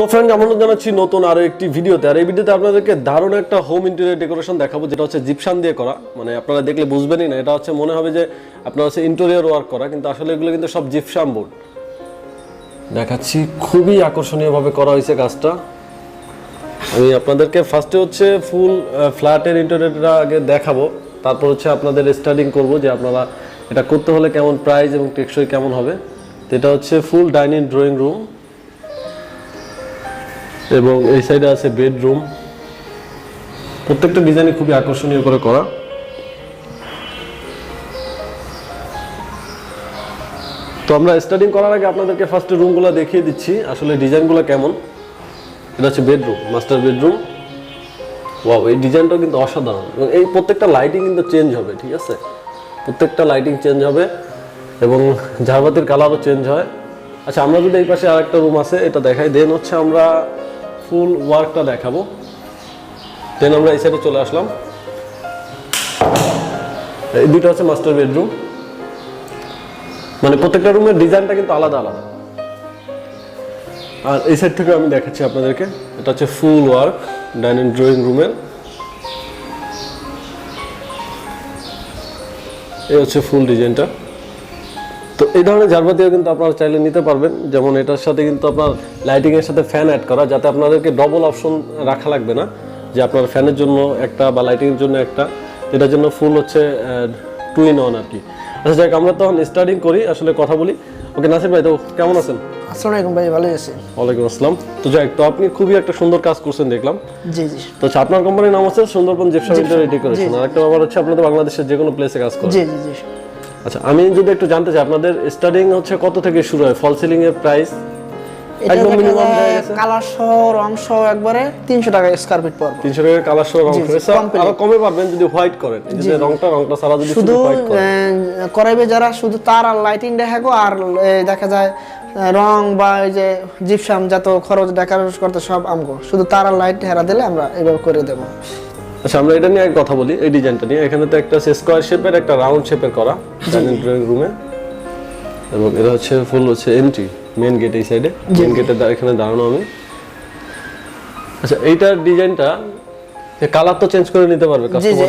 So friend আমন্ত্রণ জানাচ্ছি নতুন আরও একটি ভিডিওতে। আর এই ভিডিওতে আপনাদেরকে দারুণ একটা হোম ইন্টেরিয়র ডেকোরেশন দেখাবো, যেটা হচ্ছে জিপসান দিয়ে করা। মানে আপনারা দেখলে বুঝবেনই না, এটা হচ্ছে মনে হবে যে আপনার হচ্ছে ইন্টেরিয়র ওয়ার্ক করা, কিন্তু আসলে এগুলো কিন্তু সব জিপসাম বোর্ড দেখাচ্ছি, খুবই আকর্ষণীয়ভাবে করা হয়েছে কাজটা। আমি আপনাদেরকে ফার্স্টে হচ্ছে ফুল ফ্ল্যাটের ইন্টেরিয়রটা আগে দেখাবো। তারপর হচ্ছে আপনাদের স্টাডিং করব যে আপনারা এটা করতে হলে কেমন প্রাইস এবং টেকসই কেমন হবে। তো এটা হচ্ছে ফুল ডাইনিং ড্রয়িং রুম এবং এই সাইডে আছে বেডরুম। প্রত্যেকটা ডিজাইনই খুবই আকর্ষণীয় করে করা। তো আমরা স্টার্টিং করার আগে আপনাদেরকে ফার্স্ট রুমগুলো দেখিয়ে দিচ্ছি, আসলে ডিজাইনগুলো কেমন। এটা হচ্ছে বেডরুম মাস্টার বেডরুম। ওয়াও এই ডিজাইনটাও কিন্তু অসাধারণ। এবং এই প্রত্যেকটা লাইটিং কিন্তু চেঞ্জ হবে, ঠিক আছে? প্রত্যেকটা লাইটিং চেঞ্জ হবে এবং ঝাড়বাতির কালারও চেঞ্জ হয়। আচ্ছা আমরা যদি এই পাশে আরেকটা রুম আছে, এটা দেখাই। দেন হচ্ছে আমরা ফুল ওয়ার্কটা দেখাবো। দেন আমরা এই সাইডে চলে আসলাম। এই দুটো হচ্ছে মাস্টার বেডরুম মানে প্রত্যেকটা রুমের ডিজাইনটা কিন্তু আলাদা আলাদা। আর এই সাইড থেকে আমি দেখাচ্ছি আপনাদেরকে। এটা হচ্ছে ফুল ওয়ার্ক ডাইনিং ড্রয়িং রুমের এই হচ্ছে ফুল ডিজাইনটা তো এই ধরনের ঝাড়বাতিও কিন্তু আপনারা চাইলে নিতে পারবেন। যেমন এটার সাথে কিন্তু আপনার লাইটিং এর সাথে ফ্যান অ্যাড করা যাতে আপনাদেরকে ডবল অপশন রাখা লাগবে না। যে আপনার ফ্যানের জন্য একটা বা লাইটিং এর জন্য একটা। এটার জন্য ফুল হচ্ছে টু ইন ওয়ান আর কি। আচ্ছা যাক আমরা তখন স্টার্টিং করি আসলে কথা বলি। ওকে নাসির ভাই তো কেমন আছেন? আসসালামু আলাইকুম ভাই ভালো আছি। ওয়ালাইকুম আসসালাম। তো যাই তো আপনি খুবই একটা সুন্দর কাজ করছেন দেখলাম। জি জি। তো আচ্ছা, আপনার কোম্পানির নাম হচ্ছে সুন্দরবন জিপসাম ইন্টেরিয়র ডেকোরেশন। আর একটা ব্যাপার হচ্ছে আপনাদের বাংলাদেশের যে কোনো প্লেসে কাজ করেন। জি জি জি। আচ্ছা আমি যদি একটু জানতে চাই আপনাদের স্টার্টিং হচ্ছে কত থেকে শুরু হয়? ফল সিলিং এর প্রাইস একদম দেখা গেছে? কালার সহ রং সহ একবারে তিনশো টাকা স্কোয়ার ফিট পড়বে। তিনশো টাকা কালার সহ রং complete। আরও কমে পারবেন যদি হোয়াইট করেন। এই যে রংটা রংটা সারা যদি শুধু হোয়াইট করেন। আহ, করাইবে যারা শুধু তার আর লাইটিং দেখাবো আর দেখা যায় রং বা এই যে জিপসাম যত খরচ ডেকোরেট করতে সব আমগো। শুধু তার আর লাইট হেরা দিলে আমরা এভাবে করে দেবো। আচ্ছা আমরা এটা নিয়ে কথা বলি এই ডিজাইনটা নিয়ে। এখানে তো একটা স্কোয়ার শেপের একটা রাউন্ড শেপের করা ডাইনিং ড্রয়িং রুমে এবং এটা হচ্ছে ফুল হচ্ছে এন্ট্রি মেন গেট এই সাইডে মেন গেটের এখানে দাঁড়ানো আমি। আচ্ছা এইটার ডিজাইনটা কালার তো চেঞ্জ করে নিতে পারবে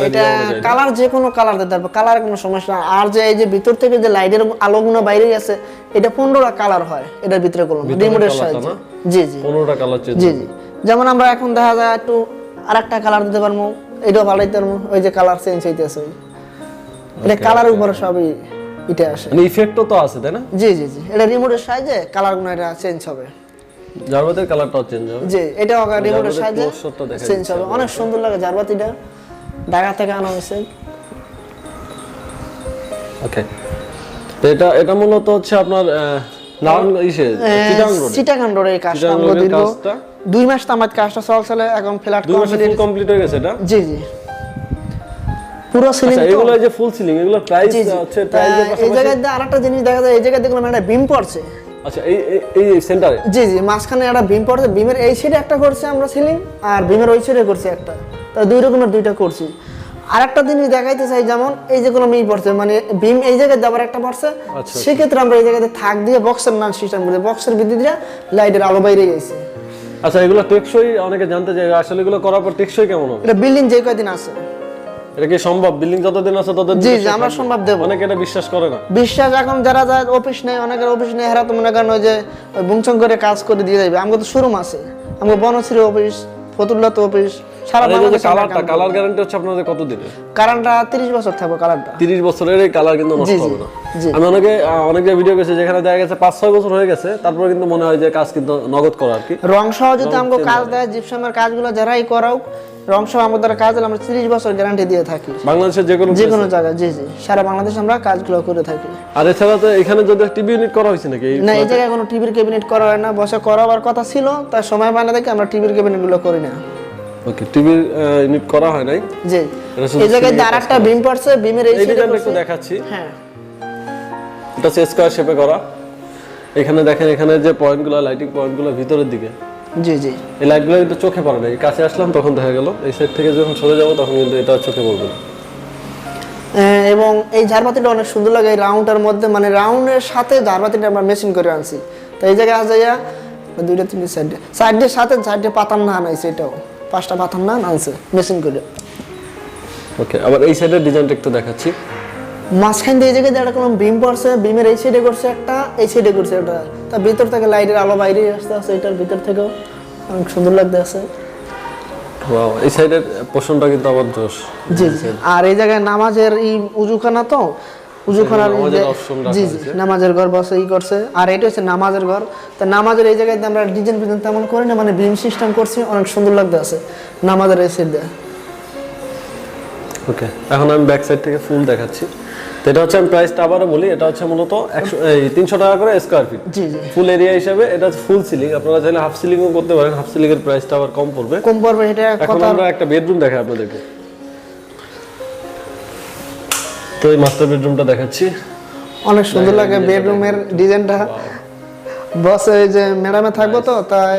এটা কালার যে কোনো কালার দিতে পারবে কালার কোনো সমস্যা আর যে এই যে ভিতর থেকে যে লাইটের আলোগুলো বাইরে গেছে এটা পনেরোটা কালার হয় এটার ভিতরে কোনো রিমোটের সাহায্যে। জি জি। পনেরোটা কালার চেঞ্জ জি জি। যেমন আমরা এখন দেখা যায় একটু আরেকটা কালার দিতে পারব এটাও ভালো দিতে পারব ওই যে কালার চেঞ্জ হইতেছে এটা কালারের উপরে সবই এটা আসে। মানে ইফেক্টও তো আছে তাই না? জি জি জি। এটা রিমোটের সাহায্যে কালারগুলো এটা চেঞ্জ হবে। জারবাতের কালারটাও চেঞ্জ হবে। জি এটা রিমোটের সাহায্যে চেঞ্জ হবে। অনেক সুন্দর লাগে জারবাতিটা। ঢাকা থেকে আনা হয়েছে। ওকে তো এটা এটা মূলত হচ্ছে আপনার নারায়ণ ইসে চিটাং রোড সিটাগান রোডের কাজটা চিটাগাং আমরা দীর্ঘ? দুই মাস তো আমার কাজটা চলছিল এখন ফ্ল্যাট দুই মাসে ফুল কমপ্লিট হয়ে গেছে এটা? জি জি। পুরো সিলিং আচ্ছা এগুলো যে ফুল সিলিং এগুলো প্রাইস হচ্ছে প্রাইসের এই পাশাপাশি জায়গায় আরেকটা জিনিস দেখা যায় এই জায়গায় দেখলাম একটা বিম পড়ছে। আচ্ছা এই এই- এই সেন্টারে জি জি মাঝখানে একটা বিম পড়ছে বিমের এই সাইডে একটা করছি আমরা সিলিং আর বিমের ওই সাইডে করছি একটা। তা দুই রকমের দুইটা করছি। আর একটা জিনিস দেখাইতে চাই যেমন এই যে কোনো মিই পড়ছে মানে বিম এই জায়গায় দেওয়ার একটা পড়ছে। আচ্ছা। সেক্ষেত্রে আমরা এই জায়গাতে থাক দিয়ে বক্সের নান সিস্টেম করি। বক্সের বিদ্যুৎ দিয়ে লাইটের আলো বাইরে গেছে। আচ্ছা এগুলো টেকসই? অনেকে জানতে চাই আসলে এগুলো করার পর টেকসই কেমন হবে? এটা বিল্ডিং যে কয়দিন আছে। এটা কি সম্ভব? বিল্ডিং যতদিন আছে ততদিন জি জি আমরা? সম্ভব দেব। অনেকে এটা বিশ্বাস করে না। বিশ্বাস এখন যারা যায় অফিস নেই অনেকের অফিস নেই হেরা তো মনে করেন ওই যে ওই বুংচং করে কাজ করে দিয়ে যাবে আমাকে তো শোরুম আছে। আমাকে বনশ্রী অফিস ফতুল্লাত অফিস সারা বাংলাদেশে আমরা কালারটা কালার গ্যারান্টি হচ্ছে আপনাদের কত দিনের কারেন্টটা তিরিশ বছর থাকবে কালারটা। তিরিশ বছরের এই কালার কিন্তু নষ্ট জি, জি, হবে না আমি অনেকে অনেক ভিডিও করেছি যেখানে দেখা গেছে পাঁচ ছয় বছর হয়ে গেছে তারপরে কিন্তু মনে হয় যে কাজ কিন্তু নগদ করা আর কি। রং সহ যদি আমাকে কাজ দেয় জিপসামের কাজগুলো যারাই করাও রং সহ আমাদের কাজ আমরা তিরিশ বছর গ্যারান্টি দিয়ে থাকি। বাংলাদেশের যে কোনো যে কোনো জায়গায় জি জি। সারা বাংলাদেশে আমরা কাজগুলো করে থাকি। আর এছাড়া তো এখানে যদি টিভি ইউনিট করা হয়েছে নাকি? না এই জায়গায় কোনো টিভির ক্যাবিনেট করা হয় না বসে করাবার কথা ছিল তার সময় পায় না দেখে আমরা টিভির ক্যাবিনেটগুলো করি না। ওকে টিভির ইউনিট করা হয় নাই? জি। এই জায়গায় একটা বিম পড়ছে বিমের এই পড়ছে। একটু দেখাচ্ছি। হ্যাঁ। এটা স্কোয়ার শেপে করা। এখানে দেখেন এখানে যে পয়েন্টগুলো লাইটিং পয়েন্টগুলো ভিতরের দিকে। জি জি। এই লাইটগুলো কিন্তু চোখে পড়ে না কাছে আসলাম তখন দেখা গেল এই সাইড থেকে যখন সরে যাব তখন কিন্তু এটা চোখে পড়বে। না এবং এই ঝাড়বাতিটা অনেক সুন্দর লাগে এই রাউন্ডের মধ্যে মানে রাউন্ডের সাথে ঝাড়বাতিটা আমরা মেশিন করে আনছি। তো এই জায়গায় আছে দুইটা তিনটে সাইডে সাইডের সাথে সাইডে পাতার না আনাইছে এটাও পাঁচটা পাতার না আনছে মেশিন করে। ওকে আবার এই সাইডের ডিজাইনটা একটু দেখাচ্ছি। মাঝখান দিয়ে জায়গায় একটা কোনো বিম পড়ছে বিমের এই সাইডে করছে একটা এই সাইডে করছে একটা। তার ভিতর থেকে লাইটের আলো বাইরে আসতে আছে এটার ভিতর থেকেও। অনেক সুন্দর লাগতে আছে। ওয়াও এই সাইডের পোর্শনটা কিন্তু আবার জোশ। জি জি। আর এই জায়গায় নামাজের এই উজুখানা তো রাখা জি জি নামাজের ঘর বসে ই করছে। আর এটা হচ্ছে নামাজের ঘর তা নামাজের এই জায়গায় আমরা ডিজাইন ফিজাইন তেমন করি না মানে বিম সিস্টেম করছি অনেক সুন্দর লাগতে আছে। নামাজের এই দিয়ে। ওকে এখন আমি ব্যাক সাইড থেকে ফুল দেখাচ্ছি। তো এটা হচ্ছে আমি প্রাইসটা আবারও বলি এটা হচ্ছে মূলত একশো এই তিনশো টাকা করে স্কোয়ার ফিট ফুল এরিয়া হিসাবে এটা ফুল সিলিং আপনারা চাইলে হাফ সিলিংও করতে পারেন হাফ সিলিং এর প্রাইসটা আবার কম পড়বে। কম পড়বে এটা এখন আমরা একটা বেডরুম দেখাই আপনাদেরকে। তো এই মাস্টার বেডরুমটা দেখাচ্ছি। অনেক সুন্দর লাগে বেডরুমের ডিজাইনটা বস এই যে ম্যাডামে থাকব তো তাই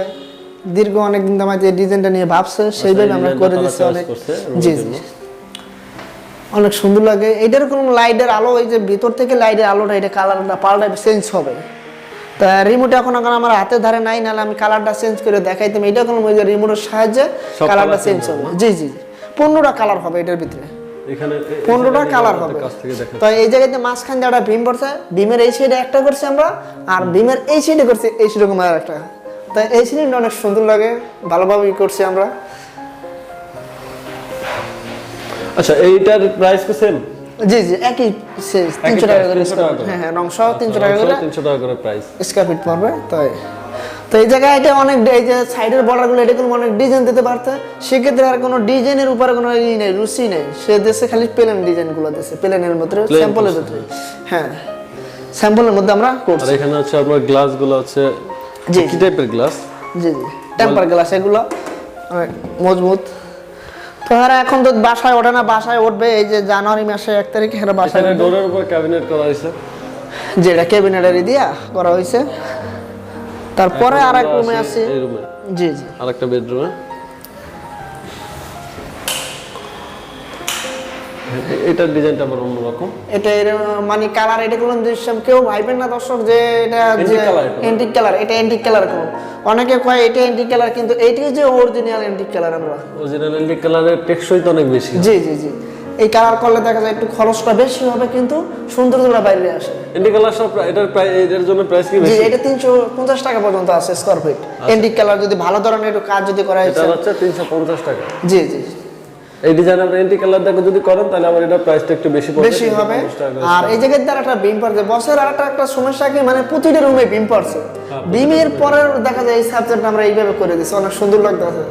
দীর্ঘ অনেক দিন আমাদের এই ডিজাইনটা নিয়ে ভাবছে সেইভাবে আমরা করে দিচ্ছি অনেক। জি জি অনেক সুন্দর লাগে। এটার কোনো লাইটের আলো এই যে ভিতর থেকে লাইটের আলোটা এটা কালারটা পাল্টা চেঞ্জ হবে। তা রিমোট এখন এখন আমার হাতে ধারে নাই নাহলে আমি কালারটা চেঞ্জ করে দেখাইতাম। এটা কোনো ওই যে রিমোটের সাহায্যে কালারটা চেঞ্জ হবে। জি জি পনেরোটা কালার হবে এটার ভিতরে। এখানে এ- এই পনেরোটা side এ কালার হবে। কাছ থেকে দেখা তো এই জায়গাতে মাঝখান দিয়ে একটা ভীম পড়ছে ভীমের এই সাইডে একটা করছি আমরা আর ভীমের এই সাইডে করছি এই সেরকম আর একটা তো এই সিলিংটা অনেক সুন্দর লাগে ভালোভাবে করছি আমরা। আচ্ছা এইটার প্রাইস কি সেম জি জি একই তিনশো টাকা করে 300 টাকা করে। হ্যাঁ হ্যাঁ রং সহ তিনশো টাকা করে তিনশো টাকা করে প্রাইস স্কোয়ার ফিট পড়বে তাই। তো এই জায়গায় এটা অনেক এই যে সাইডের বর্ডারগুলো এটা কোনো অনেক ডিজাইন দিতে পারতে। সেক্ষেত্রে আর কোনো ডিজাইনের উপরে কোনো ই নেই রুচি নেই। সে দেশে খালি প্লেন ডিজাইনগুলো দিচ্ছে প্লেনের মধ্যে স্যাম্পলের। ভিতরে হ্যাঁ স্যাম্পলের মধ্যে আমরা করছি। আর এখানে হচ্ছে আপনার গ্লাসগুলো হচ্ছে জি। কি টাইপের গ্লাস জি জি। টেম্পার গ্লাস এগুলো। অনেক মজবুত। তো এখন তো বাসায় ওঠে না বাসায় উঠবে। এই যে জানুয়ারি মাসে এক তারিখে বাসায় ডোরের উপর ক্যাবিনেট করা হয়েছে। যেটা ক্যাবিনেটারি দিয়া করা হয়েছে। তারপরে আর এক রুমে আছে এই রুমে। জি জি। আর একটা বেডরুমে এটার ডিজাইনটা আবার অন্যরকম। এটা এর মানে কালার এটা কোনো দৃশ্যম কেউ ভাইবেন না দর্শক যে এটা অ্যান্টিক কালার এটা। অ্যান্টিক কালার কোন। অনেকে কয় এটা অ্যান্টিক কালার কিন্তু এইটাই যে অরিজিনাল অ্যান্টিক কালার আমরা। অরিজিনাল এন্টিক কালারের টেকসই তো অনেক বেশি। জি জি জি। এই কালার করলে দেখা যায় একটু খরচটা বেশি হবে কিন্তু সৌন্দর্যটা বাইরে আসে। এন্টিক কালার সব এটার প্রাইস এটার জন্য প্রাইস কি জি বেশি এটা তিনশো পঞ্চাশ টাকা পর্যন্ত আছে স্কোয়ার ফিট অ্যান্টিক কালার যদি ভালো ধরনের একটু কাজ যদি করা হয় এটা হচ্ছে তিনশো পঞ্চাশ টাকা। জি জি। এই ডিজাইন আপনি এন্টিক কালার দেখে যদি করেন তাহলে আমার এটার প্রাইসটা একটু বেশি পড়বে বেশি হবে। 350। আর এই জায়গায় দ্বারা একটা বিম পড়ছে। বসের আর একটা একটা সমস্যা কি মানে প্রতিটা রুমে বিম পড়ছে। বিমের পরে দেখা যায় এই সাবজেক্ট আমরা এইভাবে করে দিচ্ছি। অনেক সুন্দর লাগতেছে।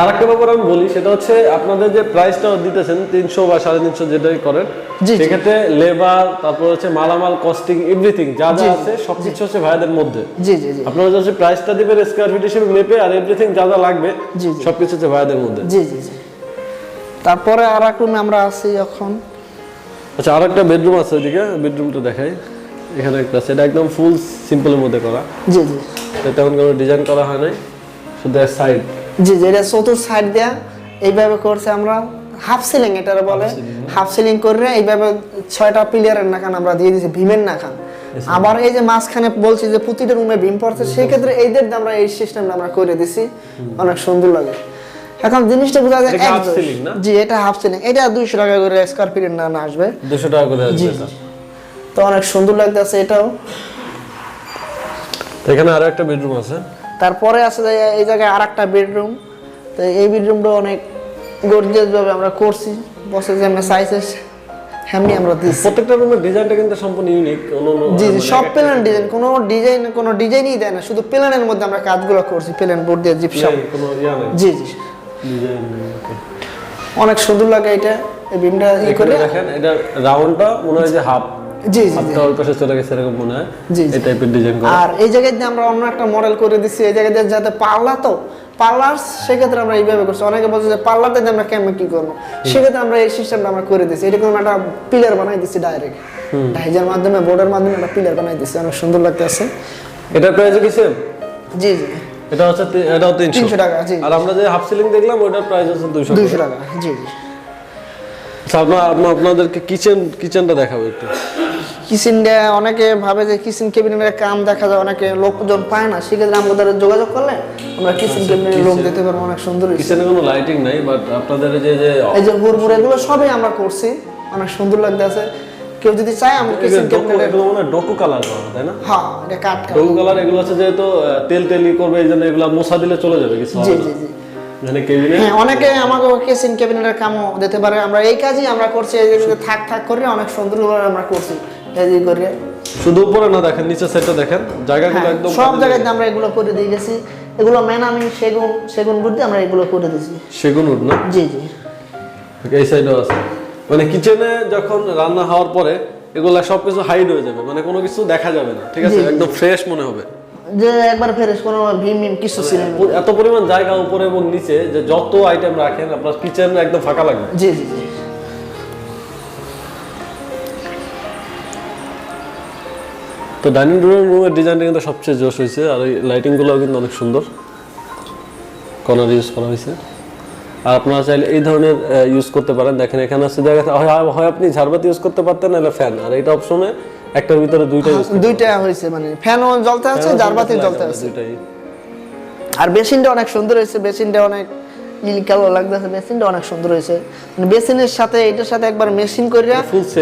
আর একটা ব্যাপার আমি বলি সেটা হচ্ছে আপনাদের যে প্রাইসটা দিতেছেন তিনশো বা সাড়ে তিনশো যেটাই করেন। সেক্ষেত্রে লেবার তারপর হচ্ছে মালামাল কস্টিং এভরিথিং যা যা আছে সবকিছু হচ্ছে ভাইদের মধ্যে। জি জি জি। আপনারা যে প্রাইসটা দিবেন স্কোয়ার ফিট হিসেবে মেপে আর এভরিথিং যা যা লাগবে। সবকিছু হচ্ছে ভাইদের মধ্যে। জি জি জি। তারপরে আর এক রুমে আমরা আছি এখন। আচ্ছা আর একটা বেডরুম আছে ওইদিকে বেডরুমটা দেখাই। এখানে একটা আছে এটা একদম ফুল সিম্পলের মধ্যে করা। জি জি। এটা তেমন কোনো ডিজাইন করা হয় নাই শুধু সাইড জি জি এটা চতুর সাইড দেয়া এইভাবে করছে আমরা। হাফ সিলিং এটার বলে। হাফ সিলিং করে এইভাবে ছয়টা প্লেয়ারের নাখান আমরা দিয়ে দিয়েছি ভীমের নাখান। আবার এই যে মাঝখানে বলছি যে প্রতিটা রুমে ভীম পড়ছে সেই ক্ষেত্রে এইদের আমরা এই সিস্টেমটা আমরা করে দিছি। অনেক সুন্দর লাগে। এখন জিনিসটা বোঝা যায় এক half না? জি এটা হাফ সিলিং এটা দুইশো টাকা করে স্কোয়ার ফিটের না না আসবে। দুশো টাকা করে আসবে জি তো অনেক সুন্দর লাগতেছে এটাও। এখানে আরও একটা বেডরুম আছে। তারপরে আছে যে এই জায়গায় আর একটা বেডরুম তো এই বেডরুমটা অনেক গর্জিয়াস ভাবে আমরা করছি। বসে যে আমরা সাইজেস হ্যামনি আমরা দিচ্ছি। প্রত্যেকটা রুমের ডিজাইনটা কিন্তু সম্পূর্ণ ইউনিক জি জি সব প্ল্যান ডিজাইন কোনো ডিজাইন কোনো ডিজাইনই দেয় না। শুধু প্ল্যানের মধ্যে আমরা কাজগুলো করছি প্ল্যান বোর্ড দিয়ে জিপসাম নেই। জি জি। অনেক সুন্দর লাগে এটা এই বিমটা ই করে। দেখেন এটা রাউন্ডটা মনে হয় যে হাফ জি জি জি। হাফটা চলে গেছে এরকম মনে হয়? জি, জি। এই টাইপের ডিজাইন করা? আর এই জায়গায় আমরা অন্য একটা মডেল করে দিচ্ছি এই জায়গায় যাতে পাল্লা তো পার্লার সেক্ষেত্রে আমরা এইভাবে করছি। অনেকে বলছে যে পার্লারতে আমরা কেমন কি করব? সেক্ষেত্রে আমরা এই সিস্টেমটা আমরা করে দিচ্ছি এটা কোনো একটা পিলার বানাই দিচ্ছি ডাইরেক্ট ডাইজের মাধ্যমে বোর্ডের মাধ্যমে একটা পিলার বানাই দিচ্ছি অনেক সুন্দর লাগতেছে। এটার প্রাইস কি সেম জি জি। এটা হচ্ছে এটাও তিনশো। তিনশো টাকা জি আর আমরা যে হাফ সিলিং দেখলাম ওটার প্রাইস হচ্ছে দুইশো। দুইশো টাকা জি জি। আপনাদেরকে কিচেন কিচেনটা দেখাবো একটু। কিচেন অনেকে ভাবে যে কিচেন কেবিনেটের কাম দেখা যায় অনেকে লোকজন পায় না। সেক্ষেত্রে আমাদের যোগাযোগ করলে আমরা কিচেন কেবিনেটের লোক দিতে পারব অনেক সুন্দর কিচেনে কোনো লাইটিং নাই বাট আপনাদের যে যে এই যে হুড়মুড় এগুলো সবই আমরা করছি। অনেক সুন্দর লাগতেছে কেউ যদি চায় আমরা কিচেন ডকু এগুলো মানে ডকু কালার করা তাই না? হ্যাঁ এটা কাট কাট ডকু কালার এগুলো আছে যেহেতু তেল তেলি করবে এই জন্য এগুলো মোছা দিলে চলে যাবে কিছু জি জি জি। হ্যাঁ অনেকে আমাকে ক্যাবিনেটের কামও দিতে পারে। আমরা এই কাজই আমরা করছি এই থাক থাক করে অনেক সুন্দরভাবে আমরা করছি। এই করে। শুধু উপরে না দেখেন নিচে দেখেন। জায়গাগুলো হ্যাঁ, একদম সব জায়গাতে আমরা এগুলো করে দিয়ে গেছি। এগুলো মেনামি সেগুন সেগুন আমরা এগুলো করে দিয়েছি। সেগুন উড না? জি জি। এই সাইডেও আছে। মানে কিচেনে যখন রান্না হওয়ার পরে এগুলা সবকিছু হাইড হয়ে যাবে। মানে কোনো কিছু দেখা যাবে না ঠিক আছে। একদম ফ্রেশ মনে হবে। যে একবার ফেরেস কোনো ভীম ভীম কিছু ছিল এত পরিমাণ জায়গা উপরে এবং নিচে যে যত আইটেম রাখেন আপনার কিচেন একদম ফাঁকা লাগবে। জি জি জি। তো ডাইনিং রুমের ডিজাইনটা কিন্তু সবচেয়ে জোশ হয়েছে আর এই লাইটিংগুলোও কিন্তু অনেক সুন্দর। কর্নার ইউজ করা হয়েছে। আর আপনারা চাইলে এই ধরনের ইউজ করতে পারেন। দেখেন এখানে আছে জায়গা হয় আপনি ঝাড়বাতি ইউজ করতে পারতেন নাহলে ফ্যান আর এটা অপশনে একটার ভিতরে দুইটা দুইটা হয়েছে মানে ফ্যানও জ্বলতে আছে জারবাতি জ্বলতে আছে দুইটাই। আর বেসিনটা অনেক সুন্দর হয়েছে বেসিনটা অনেক নীল কালো লাগতেছে বেসিনটা অনেক সুন্দর হয়েছে। মানে বেসিনের সাথে এটার সাথে একবার মেশিন করে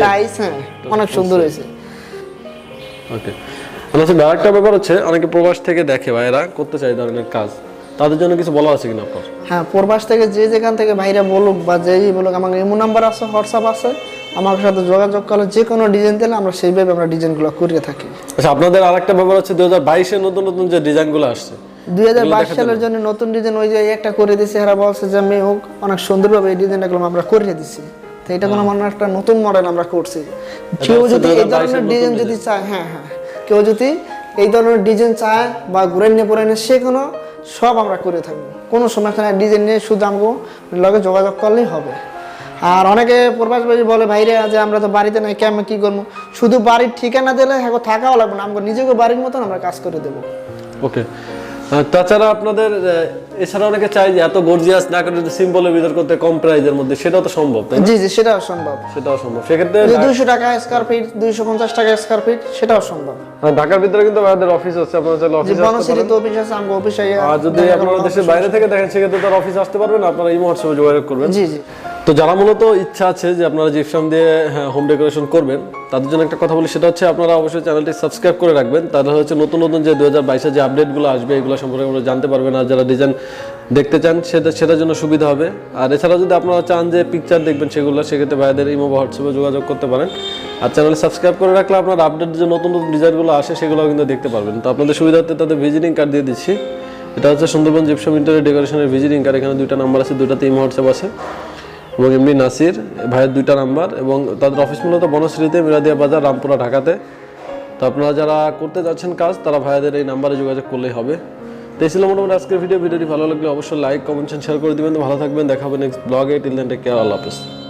টাইস হ্যাঁ অনেক সুন্দর হয়েছে। ওকে আচ্ছা আরেকটা ব্যাপার হচ্ছে অনেকে প্রবাস থেকে দেখে এরা করতে চায় ধরনের কাজ। তাদের জন্য কিছু বলা আছে কিনা আপনার? হ্যাঁ প্রবাস থেকে যে যেখান থেকে ভাইরা বলুক বা যেই বলুক আমার ইমো নাম্বার আছে হোয়াটসঅ্যাপ আছে। আমার সাথে যোগাযোগ করলে যে কোনো ডিজাইন দিলে আমরা সেইভাবে আমরা ডিজাইনগুলো করে থাকি। আচ্ছা আপনাদের আরেকটা ব্যাপার হচ্ছে দু হাজার বাইশে নতুন নতুন যে ডিজাইনগুলো আসছে দুই হাজার বাইশ সালের জন্য নতুন ডিজাইন ওই যে একটা করে দিয়েছে এরা বলছে যে আমি হোক অনেক সুন্দরভাবে এই ডিজাইনগুলো আমরা করে দিছি। তো এটা কোনো মানে একটা নতুন মডেল আমরা করছি। কেউ যদি এই ধরনের ডিজাইন যদি চায় হ্যাঁ হ্যাঁ। কেউ যদি এই ধরনের ডিজাইন চায় বা ঘুরে নিয়ে পরে নিয়ে সে কোনো সব আমরা করে থাকব। কোনো সমস্যা ডিজাইন নিয়ে শুধু আমাকে লগে যোগাযোগ করলেই হবে। আর অনেকে প্রবাসবাসী বলে ভাইরে যে আমরা তো বাড়িতে নাই কেমন কি করব? শুধু বাড়ির ঠিকানা দিলে হ্যাঁ থাকাও লাগবে না আমাকে নিজেকে বাড়ির মতন আমরা কাজ করে দেবো। ওকে। তাছাড়া আপনাদের এছাড়া অনেকে চাই যে এত গর্জিয়াস না করে সিম্পলের ভিতর করতে কম প্রাইজের মধ্যে সেটাও তো সম্ভব তাই জি জি সেটাও সম্ভব। সেটাও সম্ভব। সেক্ষেত্রে দুইশো টাকা স্কোয়ার ফিট দুইশো পঞ্চাশ টাকা স্কোয়ার ফিট সেটাও সম্ভব। ঢাকার ভিতরে কিন্তু আমাদের অফিস আছে আপনারা চাইলে অফিসে আসতে অফিস আছে আমাকে অফিসে আর যদি আপনারা দেশের বাইরে থেকে দেখেন সেক্ষেত্রে তার অফিস আসতে পারবেন আপনারা এই হোয়াটসঅ্যাপে যোগাযোগ করবেন। জি জি। তো যারা মূলত ইচ্ছা আছে যে আপনারা জিপসাম দিয়ে হোম ডেকোরেশন করবেন, তাদের জন্য একটা কথা বলি, সেটা হচ্ছে আপনারা অবশ্যই চ্যানেলটি সাবস্ক্রাইব করে রাখবেন। তাহলে হচ্ছে নতুন নতুন যে দু হাজার বাইশে যে আপডেটগুলো আসবে, এগুলো সম্পর্কে আপনারা জানতে পারবেন আর যারা ডিজাইন দেখতে চান, সেটা, সেটার জন্য সুবিধা হবে। আর এছাড়া যদি আপনারা চান যে পিকচার দেখবেন সেগুলো, সেক্ষেত্রে ভাইদের ইমো বা হোয়াটসঅ্যাপে যোগাযোগ করতে পারেন। আর চ্যানেল সাবস্ক্রাইব করে রাখলে আপনার আপডেট যে নতুন নতুন ডিজাইনগুলো আসে সেগুলো কিন্তু দেখতে পারবেন। তো আপনাদের সুবিধার্থে তাদের ভিজিটিং কার্ড দিয়ে দিচ্ছি। এটা হচ্ছে সুন্দরবন জিপসাম ইন্টারিয়র ডেকোরেশনের ভিজিটিং কার্ড এখানে দুইটা নাম্বার আছে, দুইটাতে ইমো, হোয়াটসঅ্যাপ আছে। এবং এমনি নাসির, ভাইয়ের দুইটা নাম্বার এবং তাদের অফিস মূলত বনশ্রীতে মিরাদিয়া বাজার, রামপুরা, ঢাকাতে। তো আপনারা যারা করতে যাচ্ছেন কাজ, তারা ভাইয়াদের এই নাম্বারে যোগাযোগ করলেই হবে। তো এই মোটামুটি আজকের ভিডিও। ভিডিওটি ভালো লাগলে অবশ্যই লাইক কমেন্ট শেয়ার করে দেবেন। ভালো থাকবেন। দেখাবেন নেক্সট ব্লগে till then take care Allah হাফেজ।